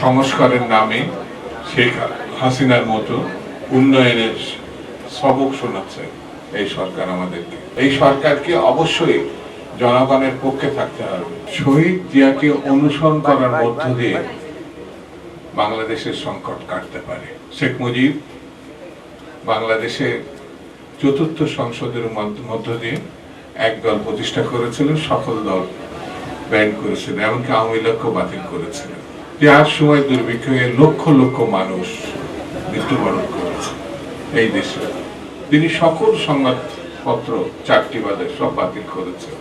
সংস্কারের নামে শেখ হাসিনার মতো উন্নয়নের সবক শোনাচ্ছে এই সরকার আমাদেরকে। এই সরকারকে অবশ্যই জনগণের পক্ষে থাকতে হবে। শহীদ জিয়াকে অনুসরণ করার মধ্য দিয়ে বাংলাদেশের সংকট কাটতে পারে। শেখ মুজিব বাংলাদেশে চতুর্থ সংসদের মধ্য- দিয়ে এক দল প্রতিষ্ঠা করেছিলেন সকল দল ব্যান করেছিলেন এমনকি আওয়ামী লীগকেও বাতিল করেছিলেন যার সময় দুর্ভিক্ষে লক্ষ লক্ষ মানুষ মৃত্যুবরণ করেছে এই দেশে। তিনি সকল সংবাদপত্র চারটি বাদে সব বাতিল করেছেন।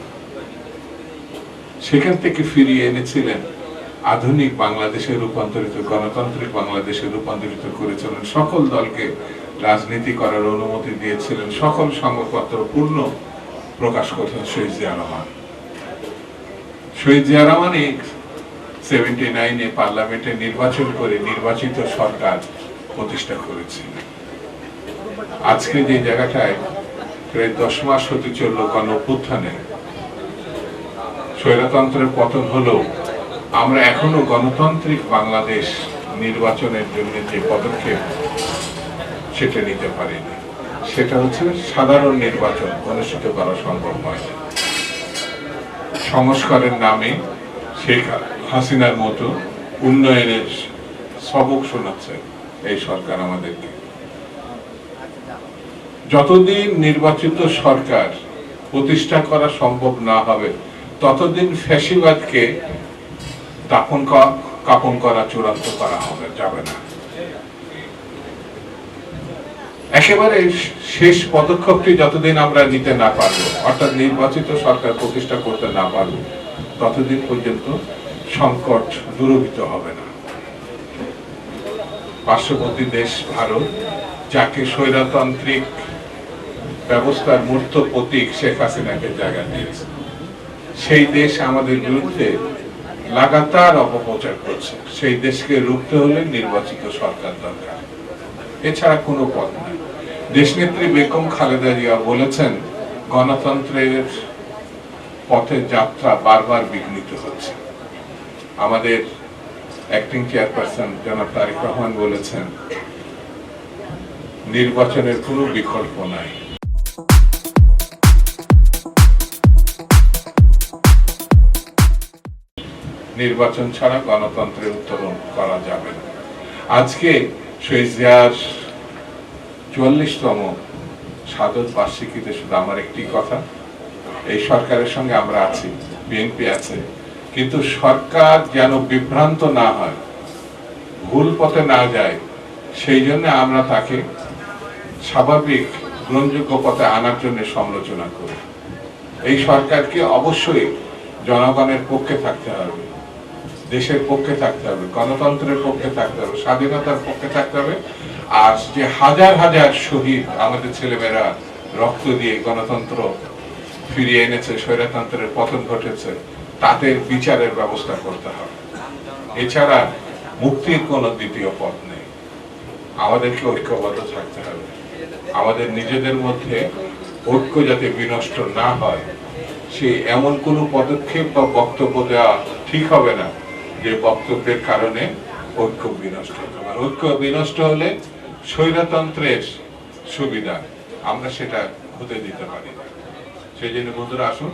সেখান থেকে ফিরিয়ে এনেছিলেন আধুনিক বাংলাদেশে রূপান্তরিত, গণতান্ত্রিক বাংলাদেশে রূপান্তরিত করেছিলেন। সকল দলকে রাজনীতি করার অনুমতি দিয়েছিলেন। সকল সংবাদপত্র পূর্ণ প্রকাশ করেছেন শহীদ জিয়া রহমান। শহীদ জিয়া রহমান সেভেন্টি নাইনে পার্লামেন্টে নির্বাচন করে নির্বাচিত সরকার প্রতিষ্ঠা করেছিলেন আজকে যে জায়গাটায় প্রায় দশ মাস হতে চলল গণ স্বৈরতন্ত্রের পতন হলেও আমরা এখনও গণতান্ত্রিক বাংলাদেশ নির্বাচনের জন্য যে পদক্ষেপ, সেটা নিতে পারিনি। সেটা হচ্ছে সাধারণ নির্বাচন, অনুষ্ঠিত করা সম্ভব হয় সংস্কারের নামে শেখ হাসিনার মতো উন্নয়নের সবক শোনাচ্ছে এই সরকার আমাদেরকে। যতদিন নির্বাচিত সরকার প্রতিষ্ঠা করা সম্ভব না হবে, ততদিন ফ্যাসিবাদকে দাপন কাপন করা, চূড়ান্ত করা হবে, যাবে না। একেবারে শেষ পদক্ষেপটি যতদিন আমরা নিতে না পারব, অর্থাৎ নির্বাচিত সরকার প্রতিষ্ঠা করতে না পারব, ততদিন পর্যন্ত সংকট দূরীভূত হবে না। পার্শ্ববর্তী দেশ ভারত, যাকে স্বৈরতান্ত্রিক ব্যবস্থার মূর্ত প্রতীক শেখ হাসিনাকে জায়গা দিয়েছে, সেই দেশ আমাদের বিরুদ্ধে লাগাতার অপপ্রচার করছে। সেই দেশকে রুখতে হলে নির্বাচিত সরকার দরকার। এছাড়া কোনো পথ নেই। দেশনেত্রী বেগম খালেদা জিয়া বলেছেন, গণতন্ত্রের পথে যাত্রা বারবার বিঘ্নিত হচ্ছে। আমাদের অ্যাক্টিং চেয়ারপারসন জনাব তারিক রহমান বলেছেন, নির্বাচনের কোনো বিকল্প নাই। নির্বাচন ছাড়া গণতন্ত্রের উত্তরণ করা যাবে না। আজকে শহীদ চুয়াল্লিশতম সাধক বার্ষিকীতে শুধু আমার একটি কথা, এই সরকারের সঙ্গে আমরা আছি, বিএনপি আছে কিন্তু সরকার যেন বিভ্রান্ত না হয়, ভুল পথে না যায়, সেই জন্য আমরা তাকে স্বাভাবিক, গ্রহণযোগ্য পথে আনার জন্য সমালোচনা করি। এই সরকারকে অবশ্যই জনগণের পক্ষে থাকতে হবে, দেশের পক্ষে থাকতে হবে, গণতন্ত্রের পক্ষে থাকতে হবে, স্বাধীনতার পক্ষে থাকতে হবে। আর যে হাজার হাজার শহীদ আমাদের ছেলেমেয়েরা রক্ত দিয়ে গণতন্ত্র ফিরিয়ে এনেছে, স্বৈরতন্ত্রের পতন ঘটেছে তাদের বিচারের ব্যবস্থা করতে হবে। এছাড়া মুক্তির কোনো দ্বিতীয় পথ নেই। আমাদেরকে ঐক্যবদ্ধ থাকতে হবে। আমাদের নিজেদের মধ্যে ঐক্য যাতে বিনষ্ট না হয়, সে এমন কোনো পদক্ষেপ বা বক্তব্য দেওয়া ঠিক হবে না যে বক্তব্যের কারণে ঐক্য বিনষ্ট পারে ঐক্য বিনষ্ট হলে স্বৈরতন্ত্রের সুবিধা, আমরা সেটা হতে দিতে পারি সেই জন্য বন্ধুরা, আসুন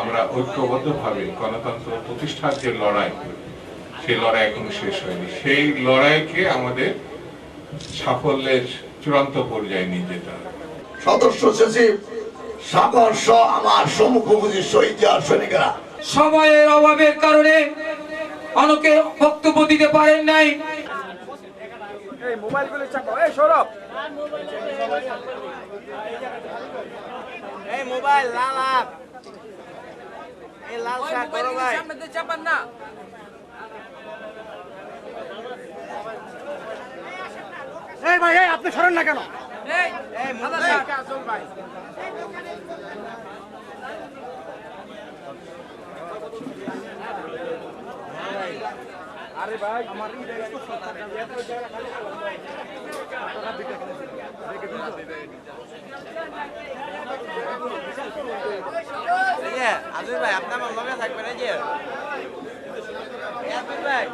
আমরা ঐক্যবদ্ধভাবে গণতন্ত্র প্রতিষ্ঠার যে লড়াই সেই লড়াই এখনও শেষ হয়নি। সেই লড়াইকে আমাদের সাফল্যের চূড়ান্ত পর্যায়ে নিয়ে যেতে হবে। সদস্য সচিব সাগর সহ আমার সম্মুখভূতি শহীদ জিয়ার সময়ের অভাবের কারণে অনেকে বক্তব্য দিতে পারেন নাই। এই সৌরভ। এই মোবাইল লাল এই লাল শাক বড় ভাই চাপান না এই ভাই এই আপনি সরেন না কেন এই আরে ভাই আমার আজুর ভাই আপনি আমার লগে থাকবেন এই যে ভাই।